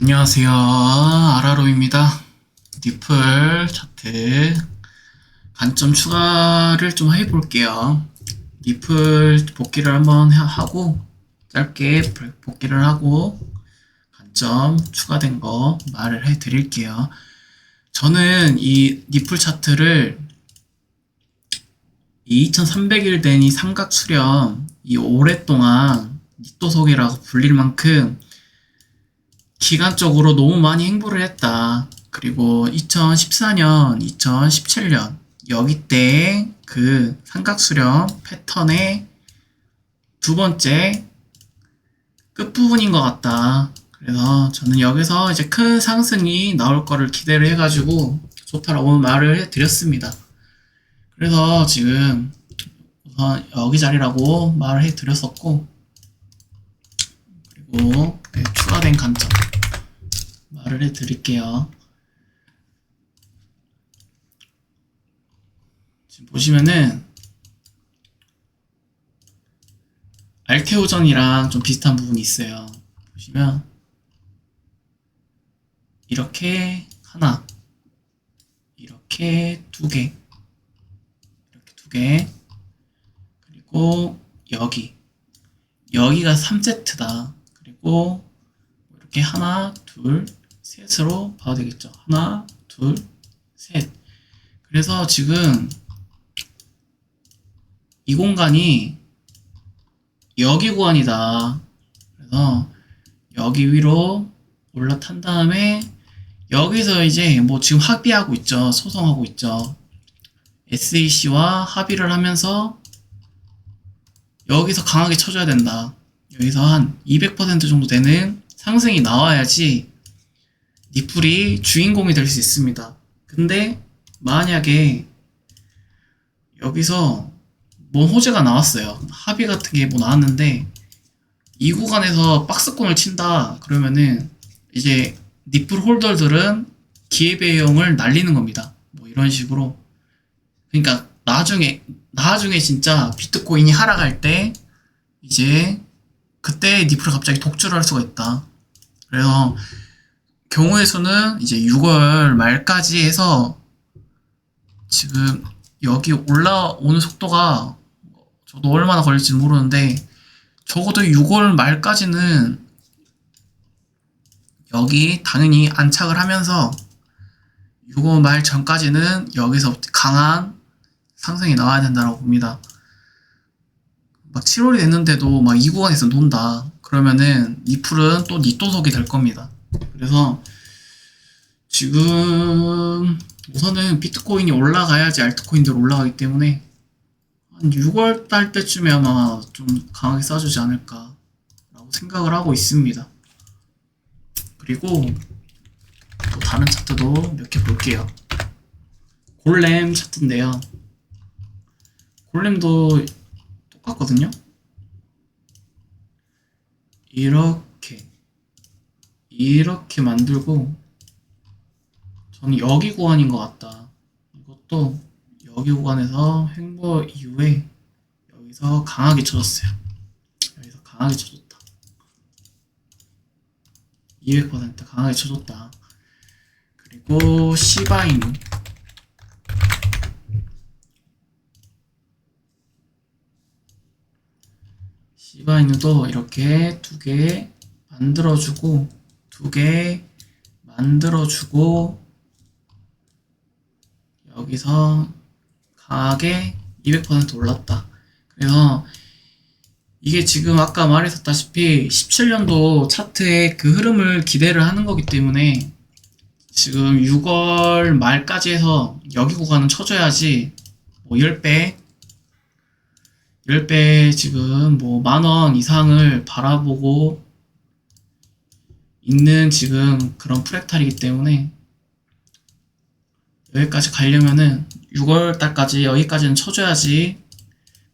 안녕하세요. 아라로입니다. 니플 차트 관점 추가를 좀 해볼게요. 니플 복귀를 한번 하- 하고 짧게 복귀를 하고 관점 추가된 거 말을 해드릴게요. 저는 이 니플 차트를 이 2300일 된 이 삼각 수렴 이 오랫동안 니또속이라고 불릴 만큼 기간적으로 너무 많이 행보를 했다. 그리고 2014년, 2017년 여기 때 그 삼각수렴 패턴의 두 번째 끝부분인 것 같다. 그래서 저는 여기서 이제 큰 상승이 나올 거를 기대를 해가지고 좋다라고 말을 해드렸습니다. 그래서 지금 우선 여기 자리라고 말을 해드렸었고 그리고 네, 추가된 관점 말을 해 드릴게요. 지금 보시면은 알테오전이랑 좀 비슷한 부분이 있어요. 보시면 이렇게 하나, 이렇게 두 개, 이렇게 두 개, 그리고 여기 여기가 3세트다. 그리고 이렇게 하나, 둘, 셋으로 봐도 되겠죠. 하나, 둘, 셋. 그래서 지금 이 공간이 여기 구간이다. 그래서 여기 위로 올라탄 다음에 여기서 이제 뭐 지금 합의하고 있죠. 소송하고 있죠. SAC와 합의를 하면서 여기서 강하게 쳐줘야 된다. 여기서 한 200% 정도 되는 상승이 나와야지 니플이 주인공이 될 수 있습니다. 근데 만약에 여기서 뭔 호재가 나왔어요. 합의 같은 게 뭐 나왔는데 이 구간에서 박스권을 친다 그러면은 이제 니플 홀더들은 기회비용을 날리는 겁니다. 뭐 이런 식으로 그러니까 나중에 나중에 진짜 비트코인이 하락할 때 이제 그때 니플을 갑자기 독주를 할 수가 있다. 그래서 경우의 수는 이제 6월 말까지 해서 지금 여기 올라오는 속도가 저도 얼마나 걸릴지 모르는데 적어도 6월 말까지는 여기 당연히 안착을 하면서 6월 말 전까지는 여기서 강한 상승이 나와야 된다고 봅니다. 막 7월이 됐는데도 막 이 구간에서 논다. 그러면은 니플은 또 니또속이 될 겁니다. 그래서 지금 우선은 비트코인이 올라가야지 알트코인들 올라가기 때문에 한 6월 달 때쯤에 아마 좀 강하게 싸주지 않을까라고 생각을 하고 있습니다. 그리고 또 다른 차트도 몇 개 볼게요. 골렘 차트인데요. 골렘도 똑같거든요. 이렇게 이렇게 만들고 저는 여기 구간인 것 같다. 이것도 여기 구간에서 횡보 이후에 여기서 강하게 쳐줬어요. 여기서 강하게 쳐줬다. 200% 강하게 쳐줬다. 그리고 시바이누 시바이누도 이렇게 두 개 만들어주고 두 개 만들어주고 여기서 강하게 200% 올랐다. 그래서 이게 지금 아까 말했었다시피 17년도 차트의 그 흐름을 기대를 하는 거기 때문에 지금 6월 말까지 해서 여기 구간은 쳐줘야지 뭐 10배 10배 지금 뭐 만 원 이상을 바라보고 있는 지금 그런 프랙탈이기 때문에 여기까지 가려면은 6월 달까지 여기까지는 쳐줘야지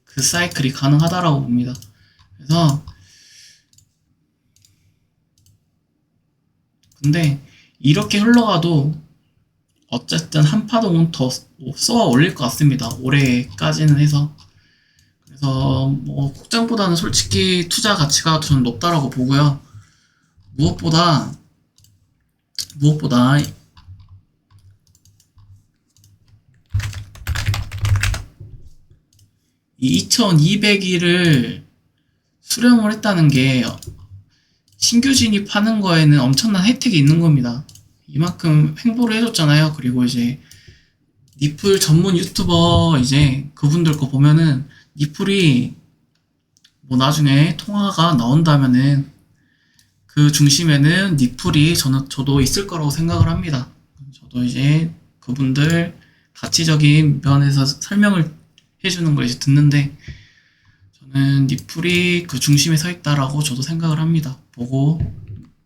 그 사이클이 가능하다라고 봅니다. 그래서 근데 이렇게 흘러가도 어쨌든 한 파동은 더 쏘아 올릴 것 같습니다. 올해까지는 해서 그래서 뭐 국장보다는 솔직히 투자 가치가 좀 높다라고 보고요. 무엇보다 무엇보다 이 2200일을 수령을 했다는 게 신규 진입하는 거에는 엄청난 혜택이 있는 겁니다. 이만큼 횡보를 해줬잖아요. 그리고 이제 니플 전문 유튜버 이제 그분들 거 보면은 니플이 뭐 나중에 통화가 나온다면은 그 중심에는 니플이 저는 저도 있을 거라고 생각을 합니다. 저도 이제 그분들 가치적인 면에서 설명을 해주는 걸 이제 듣는데 저는 니플이 그 중심에 서 있다라고 저도 생각을 합니다. 보고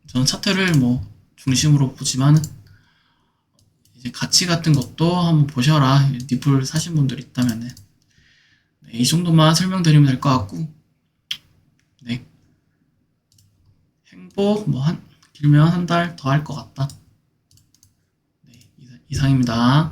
저는 차트를 뭐 중심으로 보지만 이제 가치 같은 것도 한번 보셔라. 니플 사신 분들 있다면은 네, 이 정도만 설명드리면 될 것 같고 네 행복 뭐한 길면 한 달 더 할 것 같다. 네 이상- 이상입니다.